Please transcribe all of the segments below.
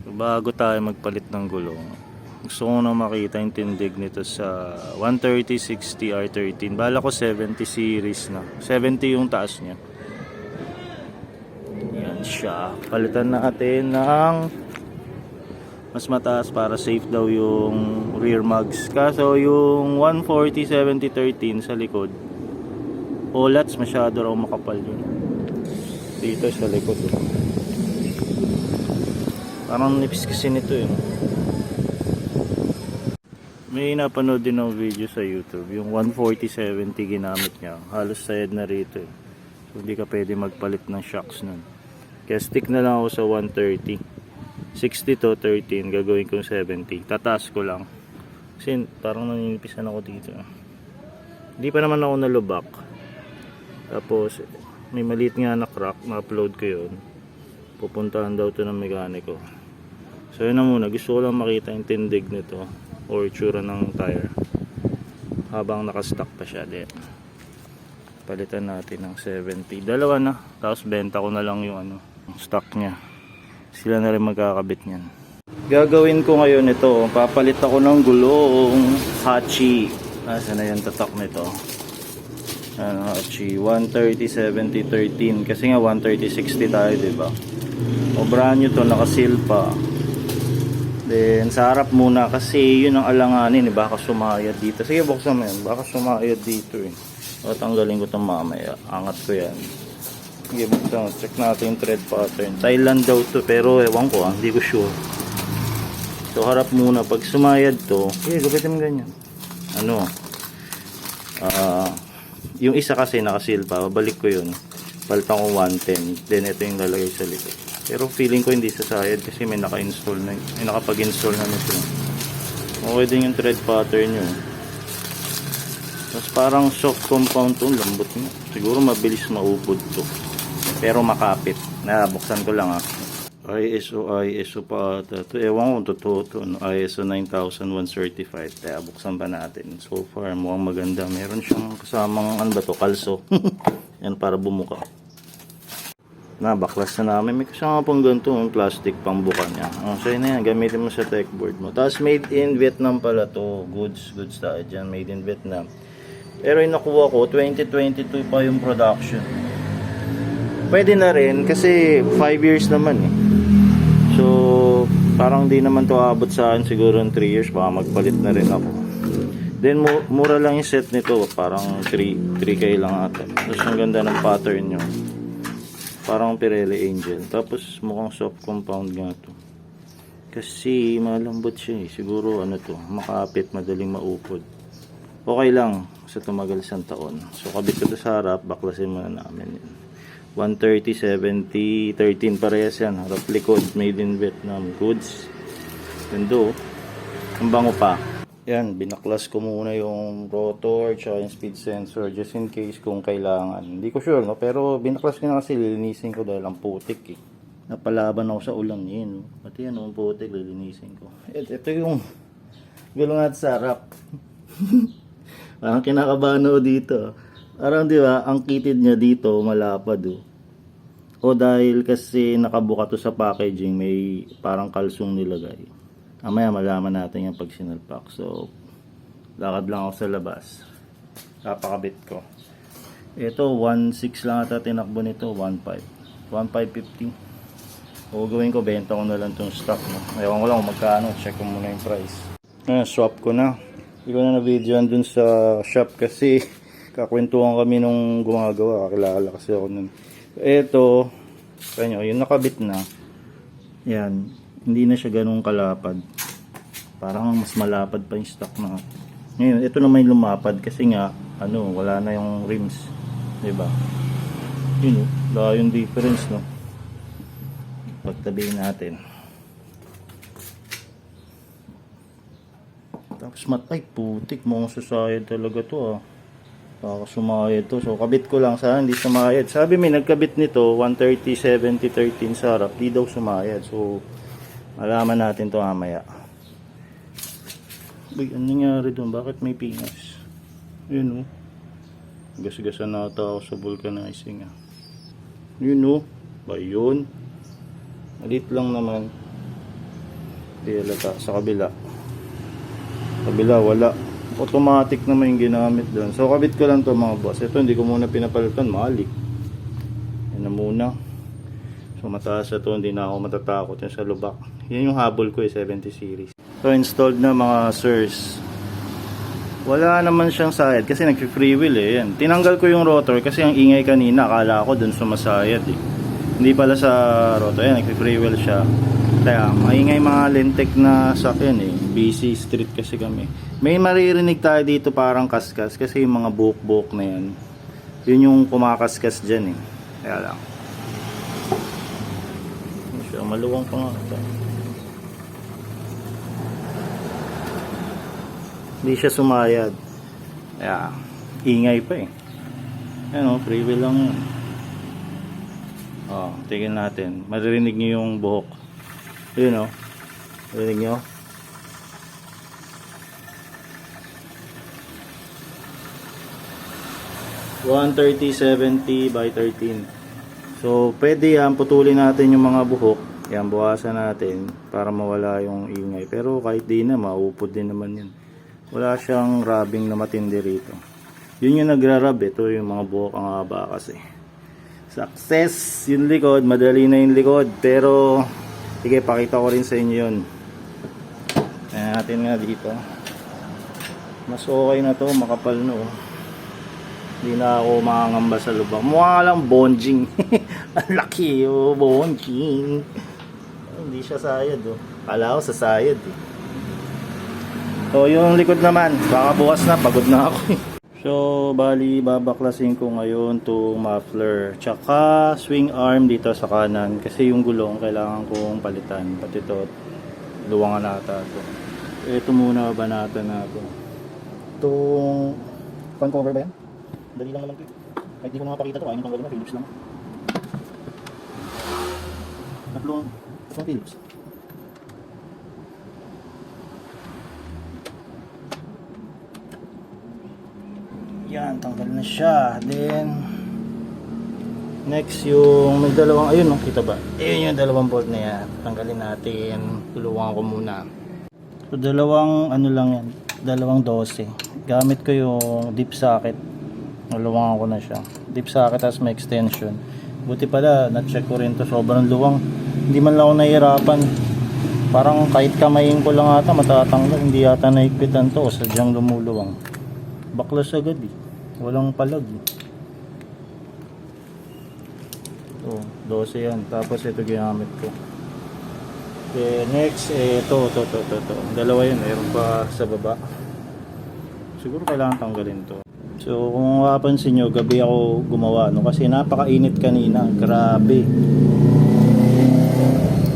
Bago tayo magpalit ng gulong, gusto ko na makita yung tindig nito sa 13060 R13. Bala ko 70 series na. 70 yung taas niya. Yan siya. Palitan natin ng mas mataas para safe daw yung rear mags. Kaso yung 140 70 13 sa likod, olats masyado raw makapal yun. Dito sa likod. oh. Parang nipis kasi nito eh. May napanood din ng video sa YouTube. Yung 140-70 ginamit niya. Halos sayad na rito eh. So hindi ka pwede magpalit ng shocks nun. Kaya stick na lang ako sa 130. 60 to 13. Gagawin kong 70. Tataas ko lang. Kasi parang naninipisan ako dito. eh. Hindi pa naman ako nalubak. Tapos may maliit nga na crack. Ma-upload ko yun. Pupuntahan daw to ng mekaniko. So yun na muna, gusto ko lang makita yung tindig nito or itsura ng tire habang nakastock pa siya din. Palitan natin ng 70. Dalawa na, tapos benta ko na lang yung ano, stock niya. Sila na rin magkakabit niyan. Gagawin ko ngayon ito, papalit ako ng gulong Hachi. Nasa na yung tatak nito? Ano, Hachi 130 70 13 kasi nga 130 60 tayo, 'di ba? O brand new to, nakasil pa. Then, sa harap muna kasi yun ang alanganin eh. Baka sumayad dito. Sige, buksan mo yan. Baka sumayad dito eh. O, tanggalin ko itong mamaya. Angat ko yan. Sige, buksan. Check natin yung thread pattern. Thailand daw to pero ewan ko ah. Hindi ko sure. So, harap muna. Pag sumayad to, sige, gabitin mo ganyan. Ano? Ah, yung isa kasi nakasil pa. Babalik ko yun. Palitan ko 110. Then, ito yung lalagay sa likod. Pero feeling ko hindi sasayad kasi may naka-install na, may nakapag-install na nito. Okay din yung thread pattern nyo. Tapos parang soft compound to, lambot nga. Siguro mabilis maupod to. Pero makapit. Nabuksan ko lang ah. ISO, ISO pa ata. To, ewan ko, totoo to. No? ISO 9001 certified. Kaya buksan pa natin. So far, mukhang maganda. Meron siyang kasamang, ano ba to, kalso. Yan para bumuka na baklas na namin. May kasama pang ganito yung plastic pang buka niya. Oh, so yun na yan. Gamitin mo sa tech board mo. Tapos made in Vietnam pala to. Goods goods tayo dyan. Made in Vietnam. Pero yung nakuha ko 2022 pa yung production. Pwede na rin kasi 5 years naman eh. So parang di naman to abot sa akin. Siguro in 3 years baka magpalit na rin ako. Then mu- mura lang yung set nito. Parang 3 3k lang ata. Tapos ang ganda ng pattern nyo parang Pirelli Angel. Tapos mukhang soft compound nga to. Kasi malambot siya eh. Siguro ano to makapit madaling maupod. Okay lang sa tumagal isang taon. So kabit ko sa harap baklasin muna namin yun. 130, 70, 13 parehas yan harap likod made in Vietnam goods. Gando ang bango pa yan, binaklas ko muna yung rotor tsaka yung speed sensor just in case kung kailangan. Hindi ko sure, no? pero binaklas ko na kasi lilinisin ko dahil ang putik eh. Napalaban ako sa ulan yun. Pati yan, ang putik, lilinisin ko. Ito, ito yung gulong at sarap. Parang kinakabahan ako dito. Parang di ba, ang kitid niya dito, malapad oh. O dahil kasi nakabuka to sa packaging, may parang kalsong nilagay. Mamaya malaman natin yung pag sinalpak. So, lakad lang ako sa labas. Kapakabit ko. Ito, 1.6 lang ata tinakbo nito, 1.5. 1.550. O gawin ko, benta ko na lang itong stock. No? Ewan ko lang kung magkano, check ko muna yung price. Ayan, swap ko na. Hindi ko na na-videoan dun sa shop kasi kakwentuhan kami nung gumagawa. Kakilala kasi ako nun. Ito, kanyo, yung nakabit na. Yan, hindi na siya ganun kalapad. Parang mas malapad pa yung stock na. Ngayon, ito naman yung lumapad kasi nga, ano, wala na yung rims. 'Di ba? Yun, oh, wala yung difference, no? Pagtabihin natin. Tapos mat, ay putik, mga susayad talaga to ah. Baka sumayad to. So, kabit ko lang sana, hindi sumayad. Sabi may nagkabit nito, 130, 70, 13 sa. Di daw sumayad. So, malaman natin to mamaya. Uy, ano nangyari doon? Bakit may pingas? Yun oh. Gas-gasan na ata ako sa vulcanizing ah. Yun oh. Ba yun? Malit lang naman. Di halata. Sa kabila. Kabila, wala. Automatic naman yung ginamit doon. So, kabit ko lang to mga boss. Ito, hindi ko muna pinapalitan. Mali. Yan na muna. So, mataas na to. Hindi na ako matatakot yung sa lubak. Yan yung habol ko eh, 70 series. So, installed na mga sirs. Wala naman siyang sayad kasi nag-free wheel eh. Yan. Tinanggal ko yung rotor kasi ang ingay kanina. Akala ko dun sumasayad eh. Hindi pala sa rotor. Yan, nag-free wheel siya. Kaya maingay mga lentek na sakyan eh. Busy street kasi kami. May maririnig tayo dito parang kaskas kasi yung mga buhok-buhok na yan. Yun yung kumakaskas dyan eh. Kaya lang. Maluwang pa nga ito. Hindi siya sumayad. Kaya, ingay pa eh. Ano, free wheel lang yun. Oh, tingnan natin. Maririnig niyo yung buhok. Yun oh. Marinig niyo? One thirty seventy by 13. So, pwede yan, putulin natin yung mga buhok. Yan, buwasan natin para mawala yung ingay. Pero kahit di na, maupod din naman yun. Wala siyang rubbing na matindi rito. Yun yung nagra-rub. Ito yung mga buhok ang haba kasi. Success! Yung likod, madali na yung likod. Pero, sige, pakita ko rin sa inyo yun. Ayan natin nga dito. Mas okay na to, makapal no. Hindi na ako makangamba sa lubak. Mukha lang bonjing. Ang laki oh, bonjing. Hindi siya sayad oh. Kala ko sa sayad eh. So yung likod naman, baka bukas na, pagod na ako eh. So, bali, babaklasin ko ngayon to muffler. Tsaka swing arm dito sa kanan. Kasi yung gulong, kailangan kong palitan. Pati ito, luwangan nata ito. Ito muna, banatan na ito. Itong, fan cover ba yan? Dali lang naman ito. eh. Kahit di ko na mapakita ito, ayun itong gawin na, Philips lang. Tatlong, Philips. Yan, tanggal na siya. Then, next yung may dalawang, ayun, no, kita ba? Ayun yung dalawang bolt na yan. Tanggalin natin. Tulungan ko muna. So, dalawang, ano lang yan, dalawang 12. Gamit ko yung deep socket. Naluwangan ko na siya. Deep socket as may extension. Buti pala, na-check ko rin to Sobrang luwang. Hindi man lang ako nahihirapan. Parang kahit kamayin ko lang ata matatanggal. Hindi yata naigpitan to. Sadyang lumuluwang. Baklas agad eh. Walang palag eh. Oh, 12 yan. Tapos ito ginamit ko. Okay, next, eh, ito, ito, ito, ito, ito. Dalawa yun, meron pa sa baba. Siguro kailangan tanggalin to. So, kung mapapansin nyo, gabi ako gumawa, no? Kasi napakainit kanina. Grabe.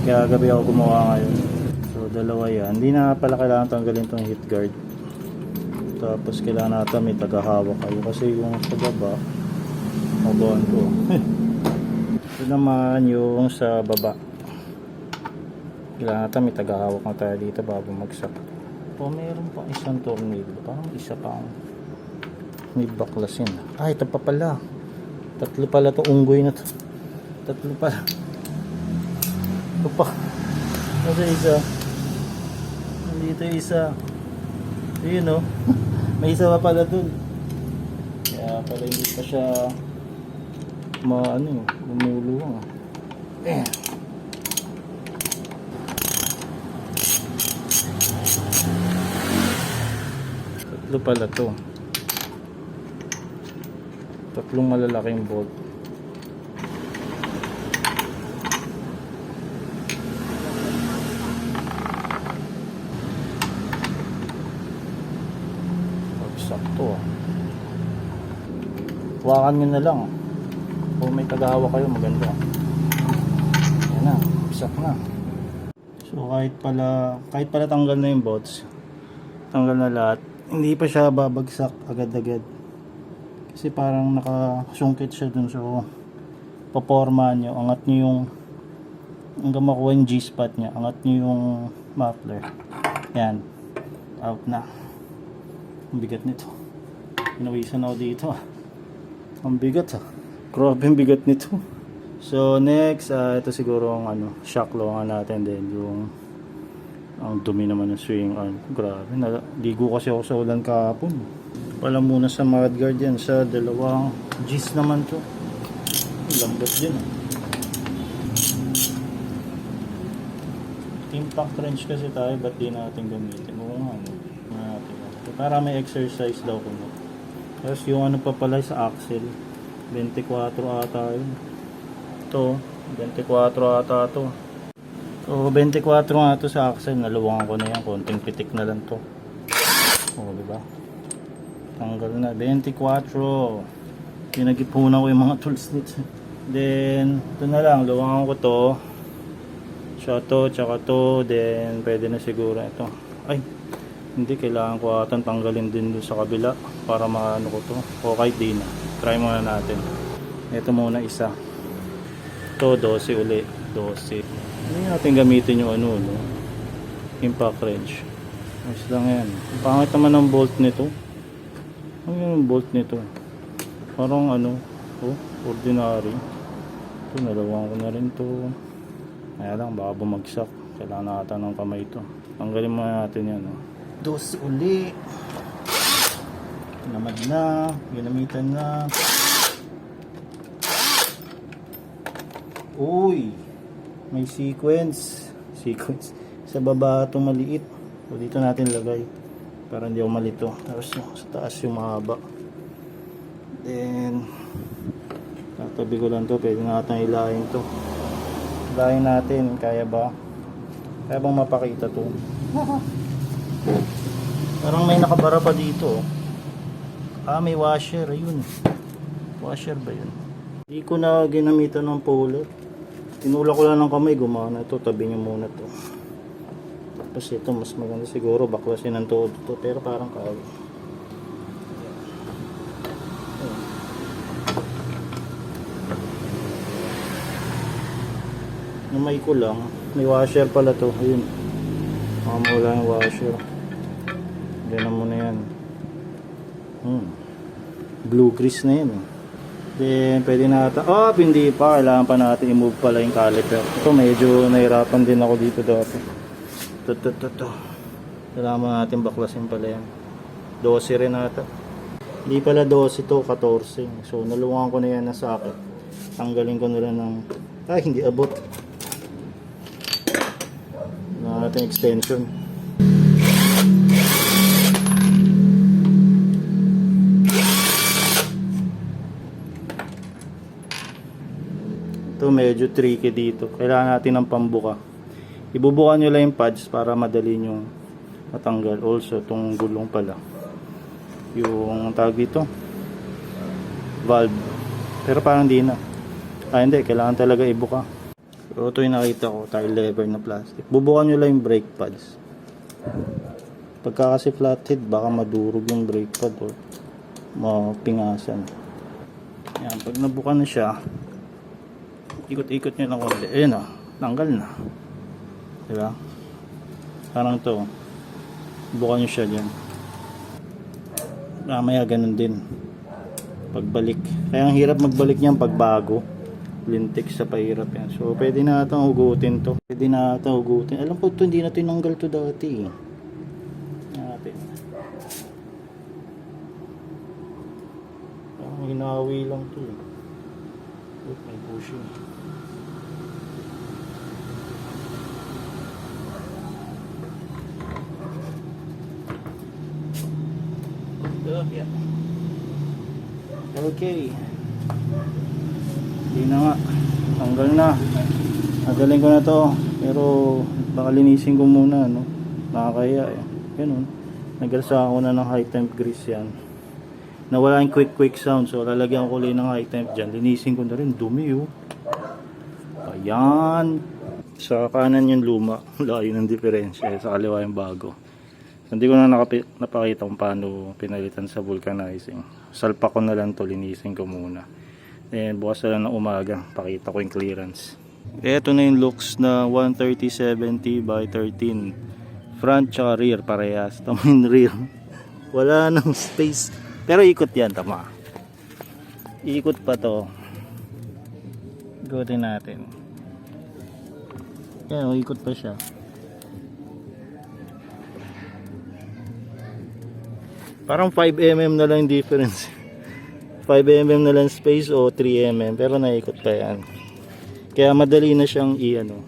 Kaya gabi ako gumawa ngayon. So, dalawa yan. Hindi na pala kailangan tanggalin tong heat guard. Tapos, kailangan natin may tagahawak kayo. Kasi yung sa baba, mabuhan ko. Ito naman yung sa baba. Kailangan natin may tagahawak na tayo dito bago magsak. O, meron pa isang tornillo. Parang isa pa ang may baklasin. Ah, ito pa pala. Tatlo pala to unggoy na to. Tatlo pala. Ito pa. Nasa isa. Nandito isa. Ayun oh. May isa pa pala dun. Kaya pala hindi pa siya ma ano, lumuluwang. Eh. Tatlo pala to. Tatlong malalaking bolt. Sakto ah. Huwakan nyo na lang. Kung may tagahawak kayo, maganda. Yan na, isak na. So kahit pala, kahit pala tanggal na yung bolts, tanggal na lahat, hindi pa siya babagsak agad-agad. Kasi parang nakasungkit siya dun so paporma nyo, angat nyo yung hanggang makuha yung G-spot niya, angat nyo yung muffler. Yan. Out na. Ang bigat nito. Pinawisan ako dito ah. Ang bigat ah. Grabe ang bigat nito. So next, ah, ito siguro ang ano, shock lowangan natin din yung Ang dumi naman ng swing arm. Grabe, naligo kasi ako sa ulan kahapon. Pala muna sa mudguard yan, sa dalawang G's naman to. Lambot din ah. Impact wrench kasi tayo, ba't di natin gamitin? Oo nga, natin. Para may exercise daw ko. Tapos yung ano pa pala sa axle, 24 ata yun. Ito, 24 ata to. So, 24 nga to sa axle. Naluwangan ko na yan. Konting pitik na lang to. O, di ba? Tanggal na. 24. Pinagipunan ko yung mga tools nito. Then, ito na lang. Luwangan ko to. Siya to, tsaka to. Then, pwede na siguro ito. Hindi. Kailangan ko atang tanggalin din dun sa kabila. Para maano ko to. Okay, di na. Try muna natin. Ito muna isa. Ito, 12 uli. 12. Hindi natin gamitin yung ano, no? Impact wrench. Ayos lang yan. Pangit naman ang bolt nito. Ano yung bolt nito? Parang ano, oh, ordinary. Ito, nalawang ko na rin to. Kaya lang, baka bumagsak. Kailangan nata ng kamay ito. Tanggalin muna natin yan, oh. 12 uli. Namad na. Ginamitan na. Uy! May sequence. Sequence. Sa baba ito maliit. O dito natin lagay. Para hindi ako malito. Tapos yung sa taas yung mahaba. Then, tatabi ko lang to. Pwede natin ilahin to. Ilahin natin. Kaya ba? Kaya bang mapakita to? Parang may nakabara pa dito. oh. Ah, may washer. Ayun. Washer ba yun? Hindi ko na ginamitan ng puller. Tinulak ko lang ng kamay, gumana ito. Tabi niyo muna to. Tapos ito, mas maganda siguro. Baklasin ng tuod to. Pero parang kaya. Namay ko lang. May washer pala to. Ayun. Mamula yung washer. Ganun mo na yan. Hmm. Blue grease na yan. eh. Then, pwede na ata. Oh, hindi pa. Kailangan pa natin i-move pala yung caliper. Ito, medyo nahirapan din ako dito dati. Ito, ito, ito, ito. Kailangan natin baklasin pala yan. 12 rin ata. Hindi pala 12 to, 14. So, naluwangan ko na yan na akin. Tanggalin ko na lang ng... Ay, hindi abot. Na natin extension. Ito medyo tricky dito. Kailangan natin ng pambuka. Ibubuka nyo lang yung pads para madali nyo matanggal. Also, itong gulong pala. Yung tawag dito. Valve. Pero parang di na. Ah, hindi. Kailangan talaga ibuka. So, ito yung nakita ko. Tile lever na plastic. Bubukan nyo lang yung brake pads. Pagka kasi flathead, baka madurog yung brake pad or mapingasan. Yan. Pag nabuka na siya, ikot-ikot nyo lang konti. Ayun o, tanggal na. Diba? Parang to. Bukan nyo siya dyan. Mamaya ganun din. Pagbalik. Kaya ang hirap magbalik niyan pag bago. Lintik sa pahirap yan. So, pwede na natin hugutin to. Pwede na natin hugutin. Alam ko to, hindi na tinanggal to dati. eh. Natin. Parang hinawi lang to eh. Yeah. Okay. Hindi na nga. Tanggal na. Nagaling ko na to. Pero baka linisin ko muna. No? Nakakaya eh. Ganun. Nagalsa ako na ng high temp grease yan. Nawala yung quick quick sound. So lalagyan ko ulit ng high temp dyan. Linisin ko na rin. Dumi oh. Ayan. Sa kanan yung luma. Layo ng diferensya. Sa kaliwa yung bago. Hindi ko na napakita kung paano pinalitan sa vulcanizing. Salpa ko na lang to, linisin ko muna. Then bukas na lang ng umaga, pakita ko yung clearance. Ito na yung looks na 130-70 by 13. Front tsaka rear parehas. Tama yung rear. Wala nang space. Pero ikot yan, tama. Ikot pa to. Ikutin natin. Oh, ikot pa siya. Parang 5mm na lang difference. 5mm na lang space o 3mm pero naikot pa yan. Kaya madali na siyang i ano.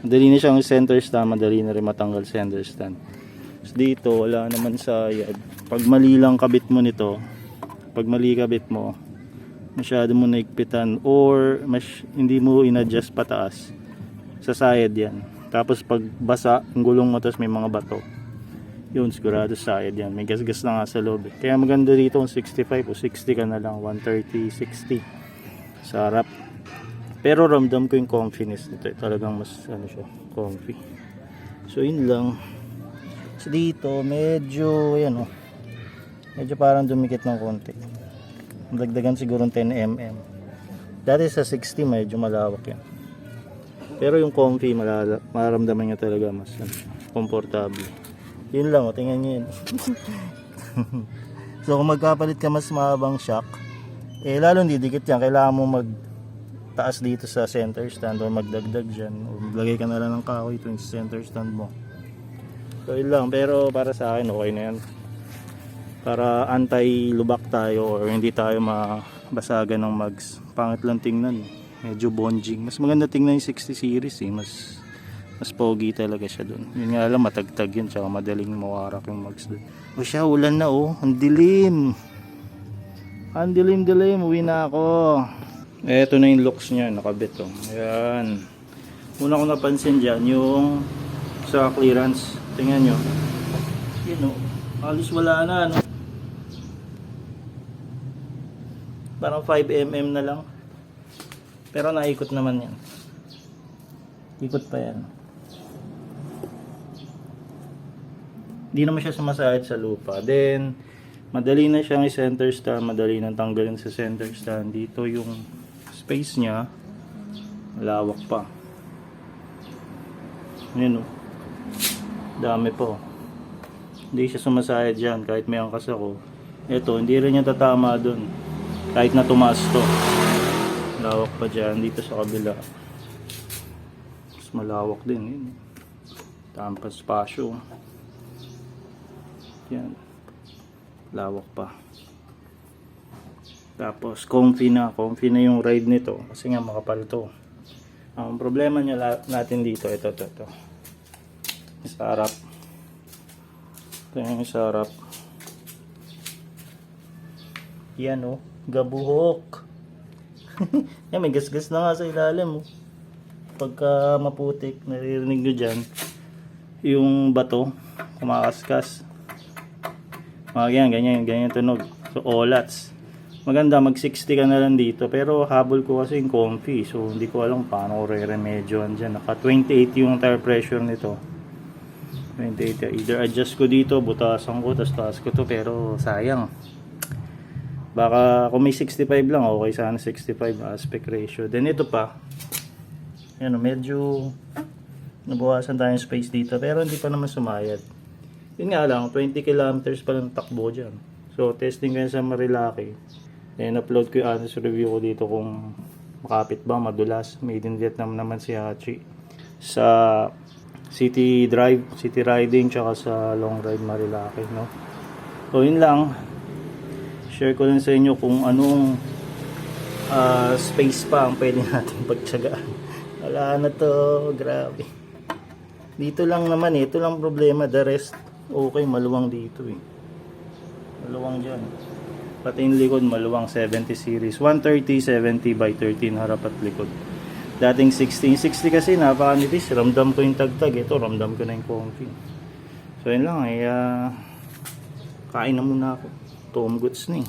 Madali na siyang center stand, madali na rin matanggal center stand. So dito wala naman sayad. Pag mali lang kabit mo nito, pag mali kabit mo, masyado mo naigpitan or mas, hindi mo inadjust pataas. Sa sayad yan. Tapos pag basa, ang gulong mo tapos may mga bato. Yun, sigurado sayad yan. May gasgas na nga sa loob. eh. Kaya maganda dito kung 65 o 60 ka na lang. 130, 60. Sa harap. Pero ramdam ko yung comfiness nito. eh. Talagang mas ano siya, comfy. So yun lang. So dito, medyo, yan o. Medyo parang dumikit ng konti. Dagdagan siguro ng 10 mm. Dati sa 60, medyo malawak yan. Pero yung comfy, mararamdaman niya talaga mas ano, komportable. Yun lang, o, tingnan niyo yun. so kung magkapalit ka mas mahabang shock, eh lalong didikit yan. Kailangan mo mag taas dito sa center stand o magdagdag dyan. O maglagay ka na lang ng kahoy ito yung center stand mo. So yun lang, pero para sa akin okay na yan. Para anti-lubak tayo or hindi tayo mabasagan ng mags. Pangit lang tingnan. Medyo bonjing. Mas maganda tingnan yung 60 series eh. Mas mas pogi talaga siya doon. Yun nga lang matagtag yun tsaka madaling mawarak yung mags doon. O siya, ulan na oh. Ang dilim. Ang dilim-dilim. Uwi na ako. Eto na yung looks niya. Nakabit oh. Ayan. Una ko napansin dyan yung sa clearance. Tingnan nyo. Yun oh. Halos wala na. No? Parang 5mm na lang. Pero naikot naman yan. Ikot pa yan. Hindi naman siya sumasahid sa lupa. Then, madali na siyang i-center stand. Madali nang tanggalin sa center stand. Dito yung space niya. Malawak pa. Yun o. Dami po. Hindi siya sumasahid dyan kahit may angkas ako. Ito, hindi rin niya tatama dun. Kahit na tumaas to. Lawak pa dyan dito sa kabila. Malawak din. Yun. Pa spasyo. Yan. Lawak pa. Tapos comfy na. Comfy na yung ride nito. Kasi nga makapal to. Ang problema niya natin dito. Ito, ito, ito. Sa harap. Ito yung sa harap. Yan oh. Gabuhok. Yan, may gasgas na nga sa ilalim. Oh. Pagka maputik, naririnig nyo dyan, yung bato, kumakaskas. Mga ganyan, ganyan, ganyan tunog. So, olats. Maganda, mag 60 ka na lang dito. Pero habol ko kasi yung comfy. So, hindi ko alam paano ko re-remedyoan dyan. Naka 28 yung tire pressure nito. 28. Either adjust ko dito, butasan ko, tapos taas ko to. Pero sayang. Baka kung may 65 lang, okay sana 65 aspect ratio. Then ito pa, yan medyo nabawasan tayong space dito. Pero hindi pa naman sumayad. Yun nga lang, 20 kilometers pa lang takbo dyan. So, testing ko sa Marilaki. Then, upload ko yung honest review ko dito kung makapit ba, madulas. Made in Vietnam naman si Hachi. Sa city drive, city riding, tsaka sa long ride Marilaki, no? So, yun lang share ko lang sa inyo kung anong ah, space pa ang pwede natin pagtsagaan. Wala na to, grabe. Dito lang naman eh, ito lang problema, the rest okay, maluwang dito eh. Maluwang dyan. Pati yung likod, maluwang 70 series. 130, 70 by 13 harap at likod. Dating 16, 60 kasi napakanipis. Ramdam ko yung tagtag. Ito, ramdam ko na yung comfy. So yun lang, ay ah, kain na muna ako. Tom goods na eh.